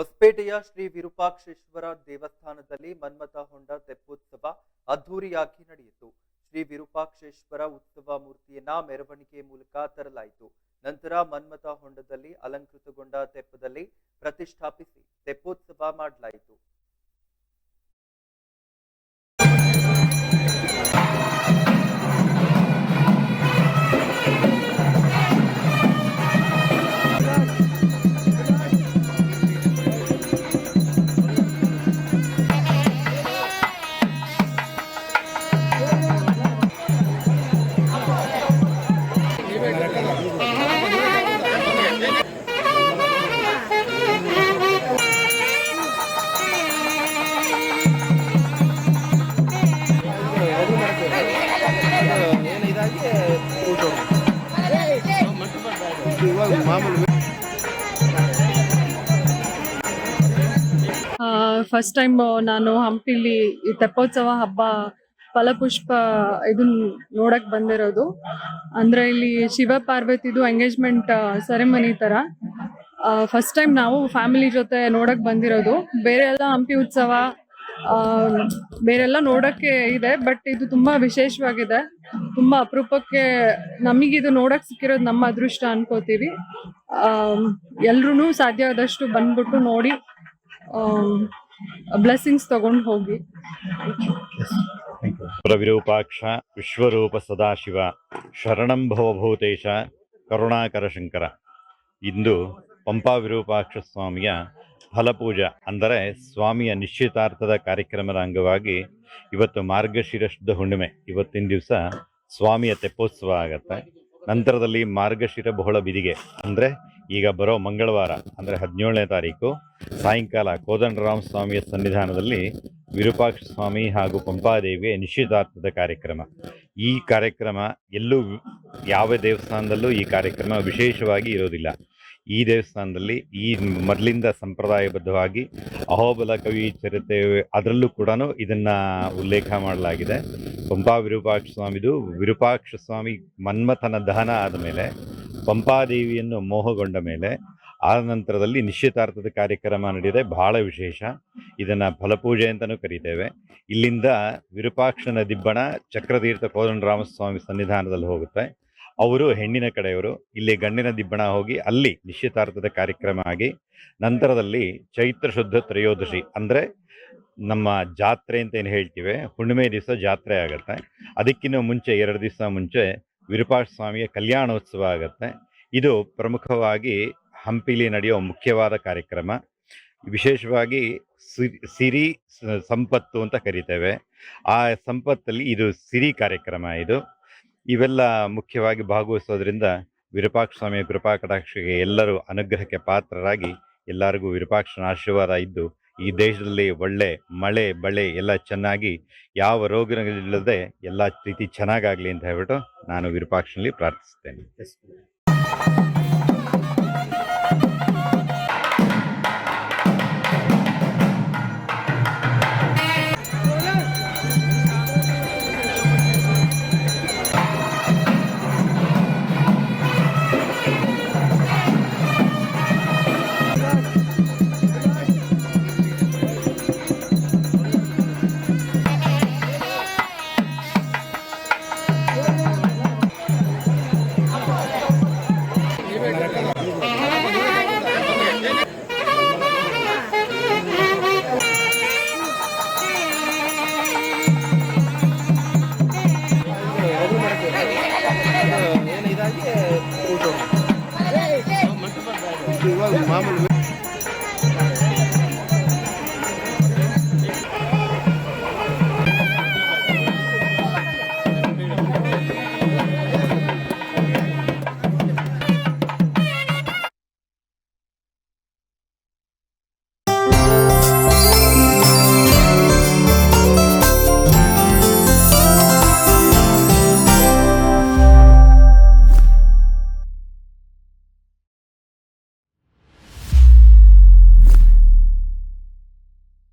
ಹೊಸಪೇಟೆಯ ಶ್ರೀ ವಿರೂಪಾಕ್ಷೇಶ್ವರ ದೇವಸ್ಥಾನದಲ್ಲಿ ಮನ್ಮಥ ಹೊಂಡ ತೆಪ್ಪೋತ್ಸವ ಅದ್ಧೂರಿಯಾಗಿ ನಡೆಯಿತು. ಶ್ರೀ ವಿರೂಪಾಕ್ಷೇಶ್ವರ ಉತ್ಸವ ಮೂರ್ತಿಯನ್ನ ಮೆರವಣಿಗೆ ಮೂಲಕ ತರಲಾಯಿತು. ನಂತರ ಮನ್ಮಥ ಹೊಂಡದಲ್ಲಿ ಅಲಂಕೃತಗೊಂಡ ತೆಪ್ಪದಲ್ಲಿ ಪ್ರತಿಷ್ಠಾಪಿಸಿ ತೆಪ್ಪೋತ್ಸವ ಮಾಡಲಾಯಿತು. ಫಸ್ಟ್ ಟೈಮ್ ನಾನು ಹಂಪಿಲಿ ಈ ತೆಪ್ಪೋತ್ಸವ ಹಬ್ಬ ಫಲಪುಷ್ಪ ಇದನ್ನ ನೋಡಕ್ ಬಂದಿರೋದು. ಅಂದ್ರೆ ಇಲ್ಲಿ ಶಿವ ಪಾರ್ವತಿದು ಎಂಗೇಜ್ಮೆಂಟ್ ಸೆರೆಮನಿ ತರ. ಫಸ್ಟ್ ಟೈಮ್ ನಾವು ಫ್ಯಾಮಿಲಿ ಜೊತೆ ನೋಡಕ್ ಬಂದಿರೋದು. ಬೇರೆ ಎಲ್ಲ ಹಂಪಿ ಉತ್ಸವ ಬೇರೆಲ್ಲ ನೋಡಕ್ಕೆ ಇದೆ ಬಟ್ ಇದು ತುಂಬಾ ವಿಶೇಷವಾಗಿದೆ. ತುಂಬಾ ಅಪರೂಪಕ್ಕೆ ನಮಗಿದು ನೋಡಕ್ ಸಿಕ್ಕಿರೋದು ನಮ್ಮ ಅದೃಷ್ಟ ಅನ್ಕೋತೀವಿ. ಎಲ್ರು ಸಾಧ್ಯ ಆದಷ್ಟು ಬಂದ್ಬಿಟ್ಟು ನೋಡಿ ಬ್ಲೆಸ್ಸಿಂಗ್ಸ್ ತಗೊಂಡು ಹೋಗಿ. ವಿರೂಪಾಕ್ಷ ವಿಶ್ವರೂಪ ಸದಾಶಿವ, ಶರಣಂ ಭವಭೂತೇಶ, ಕರುಣಾಕರ ಶಂಕರ. ಇಂದು ಪಂಪಾ ವಿರೂಪಾಕ್ಷ ಸ್ವಾಮಿಯ ಫಲಪೂಜೆ ಅಂದರೆ ಸ್ವಾಮಿಯ ನಿಶ್ಚಿತಾರ್ಥದ ಕಾರ್ಯಕ್ರಮದ ಅಂಗವಾಗಿ ಇವತ್ತು ಮಾರ್ಗಶಿರ ಶುದ್ಧ ಹುಣ್ಣಿಮೆ. ಇವತ್ತಿನ ದಿವಸ ಸ್ವಾಮಿಯ ತೆಪ್ಪೋತ್ಸವ ಆಗತ್ತೆ. ನಂತರದಲ್ಲಿ ಮಾರ್ಗಶಿರ ಬಹುಳ ಬಿದಿಗೆ ಅಂದರೆ ಈಗ ಬರೋ ಮಂಗಳವಾರ ಅಂದರೆ ಹದಿನೇಳನೇ ತಾರೀಕು ಸಾಯಂಕಾಲ ಕೋದಂಡರಾಮ ಸ್ವಾಮಿಯ ಸನ್ನಿಧಾನದಲ್ಲಿ ವಿರೂಪಾಕ್ಷ ಸ್ವಾಮಿ ಹಾಗೂ ಪಂಪಾದೇವಿಯ ನಿಶ್ಚಿತಾರ್ಥದ ಕಾರ್ಯಕ್ರಮ. ಈ ಕಾರ್ಯಕ್ರಮ ಎಲ್ಲೂ ಯಾವ ದೇವಸ್ಥಾನದಲ್ಲೂ ಈ ಕಾರ್ಯಕ್ರಮ ವಿಶೇಷವಾಗಿ ಇರೋದಿಲ್ಲ. ಈ ದೇವಸ್ಥಾನದಲ್ಲಿ ಈ ಮೊದಲಿಂದ ಸಂಪ್ರದಾಯಬದ್ಧವಾಗಿ ಅಹೋಬಲ ಕವಿ ಚರಿತೆ ಅದರಲ್ಲೂ ಕೂಡ ಇದನ್ನ ಉಲ್ಲೇಖ ಮಾಡಲಾಗಿದೆ. ಪಂಪಾ ವಿರೂಪಾಕ್ಷ ಸ್ವಾಮಿದು. ವಿರೂಪಾಕ್ಷ ಸ್ವಾಮಿ ಮನ್ಮಥನ ದಹನ ಆದ ಮೇಲೆ ಪಂಪಾದೇವಿಯನ್ನು ಮೋಹಗೊಂಡ ಮೇಲೆ, ಆ ನಂತರದಲ್ಲಿ ನಿಶ್ಚಿತಾರ್ಥದ ಕಾರ್ಯಕ್ರಮ ನಡೆದಿದೆ. ಬಹಳ ವಿಶೇಷ. ಇದನ್ನ ಫಲಪೂಜೆ ಅಂತಲೂ ಕರೀತೇವೆ. ಇಲ್ಲಿಂದ ವಿರೂಪಾಕ್ಷನ ದಿಬ್ಬಣ ಚಕ್ರತೀರ್ಥ ಕೋದಂಡರಾಮಸ್ವಾಮಿ ಸನ್ನಿಧಾನದಲ್ಲಿ ಹೋಗುತ್ತೆ. ಅವರು ಹೆಣ್ಣಿನ ಕಡೆಯವರು, ಇಲ್ಲಿ ಗಂಡಿನ ದಿಬ್ಬಣ ಹೋಗಿ ಅಲ್ಲಿ ನಿಶ್ಚಿತಾರ್ಥದ ಕಾರ್ಯಕ್ರಮ ಆಗಿ ನಂತರದಲ್ಲಿ ಚೈತ್ರ ಶುದ್ಧ ತ್ರಯೋದಶಿ ಅಂದರೆ ನಮ್ಮ ಜಾತ್ರೆ ಅಂತ ಏನು ಹೇಳ್ತೀವಿ, ಹುಣ್ಣಿಮೆ ದಿವಸ ಜಾತ್ರೆ ಆಗುತ್ತೆ. ಅದಕ್ಕಿಂತ ಮುಂಚೆ, ಎರಡು ದಿವಸ ಮುಂಚೆ ವಿರೂಪಾಕ್ಷ ಸ್ವಾಮಿಯ ಕಲ್ಯಾಣೋತ್ಸವ ಆಗುತ್ತೆ. ಇದು ಪ್ರಮುಖವಾಗಿ ಹಂಪಿಲಿ ನಡೆಯೋ ಮುಖ್ಯವಾದ ಕಾರ್ಯಕ್ರಮ. ವಿಶೇಷವಾಗಿ ಸಿರಿ- ಸಂಪತ್ತು ಅಂತ ಕರಿತೇವೆ. ಆ ಸಂಪತ್ತಲ್ಲಿ ಇದು ಸಿರಿ ಕಾರ್ಯಕ್ರಮ ಇದು. ಇವೆಲ್ಲ ಮುಖ್ಯವಾಗಿ ಭಾಗವಹಿಸೋದ್ರಿಂದ ವಿರೂಪಾಕ್ಷ ಸ್ವಾಮಿ ಕೃಪಾ ಕಟಾಕ್ಷಗೆ ಎಲ್ಲರೂ ಅನುಗ್ರಹಕ್ಕೆ ಪಾತ್ರರಾಗಿ ಎಲ್ಲರಿಗೂ ವಿರೂಪಾಕ್ಷನ ಆಶೀರ್ವಾದ ಇದ್ದು, ಈ ದೇಶದಲ್ಲಿ ಒಳ್ಳೆ ಮಳೆ, ಬಳೆ ಎಲ್ಲ ಚೆನ್ನಾಗಿ, ಯಾವ ರೋಗಗಳಿಲ್ಲದೆ ಎಲ್ಲ ರೀತಿ ಚೆನ್ನಾಗಾಗಲಿ ಅಂತ ಹೇಳ್ಬಿಟ್ಟು ನಾನು ವಿರೂಪಾಕ್ಷನಲ್ಲಿ ಪ್ರಾರ್ಥಿಸ್ತೇನೆ. Vamos,